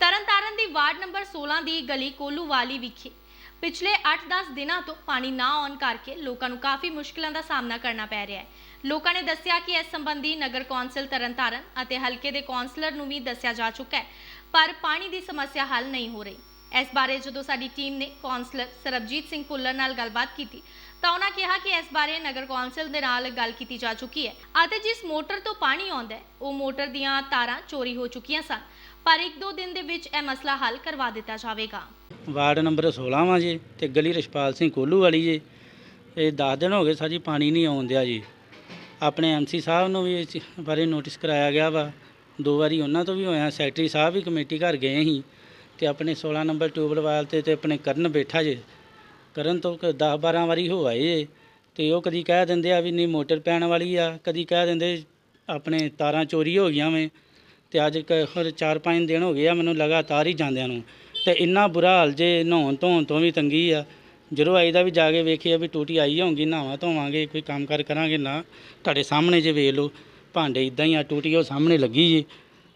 ਤਰਨਤਾਰਨ ਦੀ ward number 16 ਦੀ ਗਲੀ ਕੋਲੂਵਾਲੀ ਵਿਖੇ ਪਿਛਲੇ 8-10 ਦਿਨਾਂ ਤੋਂ ਪਾਣੀ ਨਾ ਆਉਣ ਕਰਕੇ ਲੋਕਾਂ ਨੂੰ ਕਾਫੀ ਮੁਸ਼ਕਲਾਂ ਦਾ ਸਾਹਮਣਾ ਕਰਨਾ ਪੈ ਰਿਹਾ ਹੈ। ਲੋਕਾਂ ਨੇ ਦੱਸਿਆ ਕਿ ਇਸ ਸੰਬੰਧੀ ਨਗਰ ਕੌਂਸਲ ਤਰਨਤਾਰਨ ਅਤੇ ਹਲਕੇ ਦੇ ਕੌਂਸਲਰ ਨੂੰ ਵੀ ਦੱਸਿਆ ਜਾ ਚੁੱਕਾ ਹੈ, ਪਰ ਪਾਣੀ ਦੀ ਸਮੱਸਿਆ ਹੱਲ ਨਹੀਂ ਹੋ ਰਹੀ। ਇਸ ਬਾਰੇ ਜਦੋਂ ਸਾਡੀ ਟੀਮ ਨੇ ਕੌਂਸਲਰ ਸਰਬਜੀਤ ਸਿੰਘ ਭੁੱਲਰ ਨਾਲ ਗੱਲਬਾਤ ਕੀਤੀ ਤਾਂ ਉਹਨਾਂ ਕਿਹਾ ਕਿ ਇਸ ਬਾਰੇ ਨਗਰ ਕੌਂਸਲ ਦੇ ਨਾਲ ਗੱਲ ਕੀਤੀ ਜਾ ਚੁੱਕੀ ਹੈ ਅਤੇ ਜਿਸ ਮੋਟਰ ਤੋਂ ਪਾਣੀ ਆਉਂਦਾ ਹੈ, ਉਹ ਮੋਟਰ ਦੀਆਂ ਤਾਰਾਂ ਚੋਰੀ ਹੋ ਚੁੱਕੀਆਂ ਸਨ। ਪਰ ਇੱਕ ਦੋ ਦਿਨ ਦੇ ਵਿੱਚ ਇਹ ਮਸਲਾ ਹੱਲ ਕਰਵਾ ਦਿੱਤਾ ਜਾਵੇਗਾ। ਵਾਰਡ ਨੰਬਰ 16 ਵਾਂ ਜੀ ਤੇ ਗਲੀ ਰਛਪਾਲ ਸਿੰਘ ਕੋਲੂ ਵਾਲੀ ਜੀ। ਇਹ 10 ਦਿਨ ਹੋ ਗਏ ਸਾਜੀ ਪਾਣੀ ਨਹੀਂ ਆਉਣ ਜੀ। ਆਪਣੇ ਐਮਸੀ ਸਾਹਿਬ ਨੂੰ ਵੀ ਇਸ ਬਾਰੇ ਨੋਟਿਸ ਕਰਾਇਆ ਗਿਆ ਵਾ। ਦੋ ਵਾਰੀ ਉਹਨਾਂ ਤੋਂ ਵੀ ਹੋਇਆ, ਸੈਕਟਰੀ ਸਾਹਿਬ ਵੀ ਕਮੇਟੀ ਘਰ ਗਏ ਸੀ ਤੇ ਆਪਣੇ 16 ਨੰਬਰ ਟਿਊਬਲ ਵਾਲ ਤੇ ਤੇ ਆਪਣੇ ਕਰਨ ਬੈਠਾ ਜੇ। ਕਰਨ ਤੋਂ 10 12 ਵਾਰੀ ਹੋ ਆਏ ਜੇ ਤੇ ਉਹ ਕਦੀ ਕਹਿ ਦਿੰਦੇ ਆ ਵੀ ਨਹੀਂ ਮੋਟਰ ਪੈਣ ਵਾਲੀ ਆ, ਕਦੀ ਕਹਿ ਦਿੰਦੇ ਆਪਣੇ ਤਾਰਾਂ ਚੋਰੀ ਹੋ ਗਈਆਂ ਵੇ, ਤੇ ਅੱਜ ਕ- ਹੋਰ 4-5 ਦਿਨ ਹੋ ਗਏ ਆ ਮੈਨੂੰ ਲਗਾਤਾਰ ਹੀ ਜਾਂਦਿਆਂ ਨੂੰ, ਤੇ ਇੰਨਾ ਬੁਰਾ ਹਾਲ ਜੇ ਨਹਾਉਣ ਧੋਣ ਤੋਂ ਵੀ ਤੰਗੀ ਆ, ਜਦੋਂ ਆਈਦਾ ਵੀ ਜਾ ਕੇ ਵੇਖੀਏ ਵੀ ਟੂਟੀ ਆਈ ਹੋਊਗੀ, ਨਹਾਵਾਂ ਧੋਵਾਂਗੇ, ਕੋਈ ਕੰਮ ਕਰ ਕਰਾਂਗੇ ਨਾ, ਤੁਹਾਡੇ ਸਾਹਮਣੇ ਜੇ ਵੇਖ ਲਓ, ਭਾਂਡੇ ਇਦਾਂ ਹੀ ਆ, ਟੂਟੀ ਉਹ ਸਾਹਮਣੇ ਲੱਗੀ ਜੀ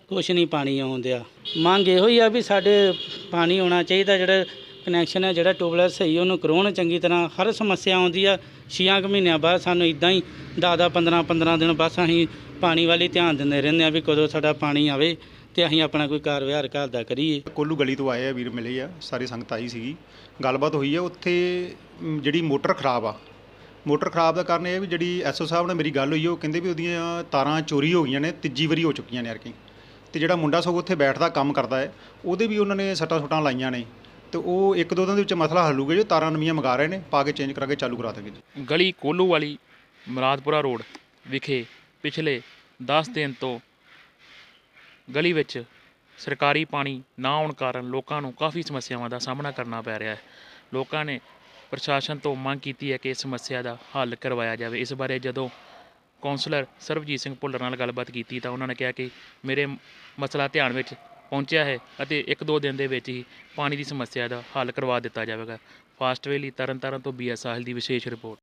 ਕੁਛ ਨਹੀਂ ਪਾਣੀ ਆਉਣ ਦਿਆ, ਮੰਗ ਇਹੋ ਹੀ ਆ ਵੀ ਸਾਡੇ ਪਾਣੀ ਆਉਣਾ ਚਾਹੀਦਾ ਜਿਹੜਾ ਕਨੈਕਸ਼ਨ ਹੈ, ਜਿਹੜਾ ਟਿਊਬਵੈੱਲ ਸਹੀ ਉਹਨੂੰ ਕਰਾਉਣ ਚੰਗੀ ਤਰ੍ਹਾਂ। ਹਰ ਸਮੱਸਿਆ ਆਉਂਦੀ ਆ, ਛੀਆਂ ਕੁ ਮਹੀਨਿਆਂ ਬਾਅਦ ਸਾਨੂੰ ਇਦਾਂ ਹੀ 10-10 15-15 ਦਿਨ ਬਸ ਅਸੀਂ ਪਾਣੀ ਵੱਲ ਹੀ ਧਿਆਨ ਦਿੰਦੇ ਰਹਿੰਦੇ ਆ ਵੀ ਕਦੋਂ ਸਾਡਾ ਪਾਣੀ ਆਵੇ ਤੇ ਅਸੀਂ ਆਪਣਾ ਕੋਈ ਕਾਰ ਵਿਹਾਰ ਘਰ ਦਾ ਕਰੀਏ। ਕੋਲੂ ਗਲੀ ਤੋਂ ਆਏ ਆ, ਵੀਰ ਮਿਲੇ ਆ, ਸਾਰੀ ਸੰਗਤ ਆਈ ਸੀਗੀ। ਗੱਲਬਾਤ ਹੋਈ ਆ, ਉੱਥੇ ਜਿਹੜੀ ਮੋਟਰ ਖਰਾਬ ਆ। ਮੋਟਰ ਖਰਾਬ ਦਾ ਕਾਰਨ ਇਹ ਹੈ ਵੀ ਜਿਹੜੀ ਐਸਓ ਸਾਹਿਬ ਨਾਲ ਮੇਰੀ ਗੱਲ ਹੋਈ ਉਹ ਕਹਿੰਦੇ ਵੀ ਉਹਦੀਆਂ ਤਾਰਾਂ ਚੋਰੀ ਹੋ ਗਈਆਂ ਨੇ, ਤੀਜੀ ਵਾਰੀ ਹੋ ਚੁੱਕੀਆਂ ਨੇ ਯਾਰ ਤੇ ਜਿਹੜਾ ਮੁੰਡਾ ਸਗੋਂ ਉੱਥੇ ਬੈਠਦਾ, ਕੰਮ ਕਰਦਾ ਹੈ, ਉਹਦੇ ਵੀ ਉਹਨਾਂ ਨੇ ਸੱਟਾਂ ਸੁੱਟਾਂ ਲਾਈਆਂ ਨੇ। ਤੇ ਉਹ ਇੱਕ ਦੋ ਦਿਨ ਦੇ ਵਿੱਚ ਮਸਲਾ ਹੱਲੂਗਾ ਹੋਊਗਾ ਤਾਰਾਂ ਨਵੀਆਂ ਮੰਗਾ ਰਹੇ ਨੇ, ਪਾ ਕੇ ਚੇਂਜ ਕਰਾ ਕੇ ਚਾਲੂ ਕਰਾ ਦੇਣਗੇ ਜੀ। ਗਲੀ ਕੋਲੂ ਵਾਲੀ ਮੁਰਾਦਪੁਰਾ ਰੋਡ ਵਿਖੇ ਪਿਛਲੇ 10 ਦਿਨ ਤੋਂ ਗਲੀ ਵਿੱਚ ਸਰਕਾਰੀ ਪਾਣੀ ਨਾ ਆਉਣ ਕਾਰਨ ਲੋਕਾਂ ਨੂੰ ਕਾਫੀ ਸਮੱਸਿਆਵਾਂ ਦਾ ਸਾਹਮਣਾ ਕਰਨਾ ਪੈ ਰਿਹਾ ਹੈ। ਲੋਕਾਂ ਨੇ ਪ੍ਰਸ਼ਾਸਨ ਤੋਂ ਮੰਗ ਕੀਤੀ ਹੈ ਕਿ ਇਸ ਸਮੱਸਿਆ ਦਾ ਹੱਲ ਕਰਵਾਇਆ ਜਾਵੇ। ਇਸ ਬਾਰੇ ਜਦੋਂ ਕੌਂਸਲਰ ਸਰਬਜੀਤ ਸਿੰਘ ਭੁੱਲਰ ਨਾਲ ਗੱਲਬਾਤ ਕੀਤੀ ਤਾਂ ਉਹਨਾਂ ਨੇ ਕਿਹਾ ਕਿ ਮੇਰੇ ਮਸਲਾ ਧਿਆਨ ਵਿੱਚ ਪਹੁੰਚਿਆ ਹੈ ਅਤੇ ਇੱਕ ਦੋ ਦਿਨ ਦੇ ਵਿੱਚ ਹੀ ਪਾਣੀ ਦੀ ਸਮੱਸਿਆ ਦਾ ਹੱਲ ਕਰਵਾ ਦਿੱਤਾ ਜਾਵੇਗਾ। ਫਾਸਟਵੇ ਲਈ ਤਰਨਤਾਰਨ ਤੋਂ ਬੀ ਬੀਐਸ ਸਾਹਿਲ ਦੀ ਵਿਸ਼ੇਸ਼ ਰਿਪੋਰਟ।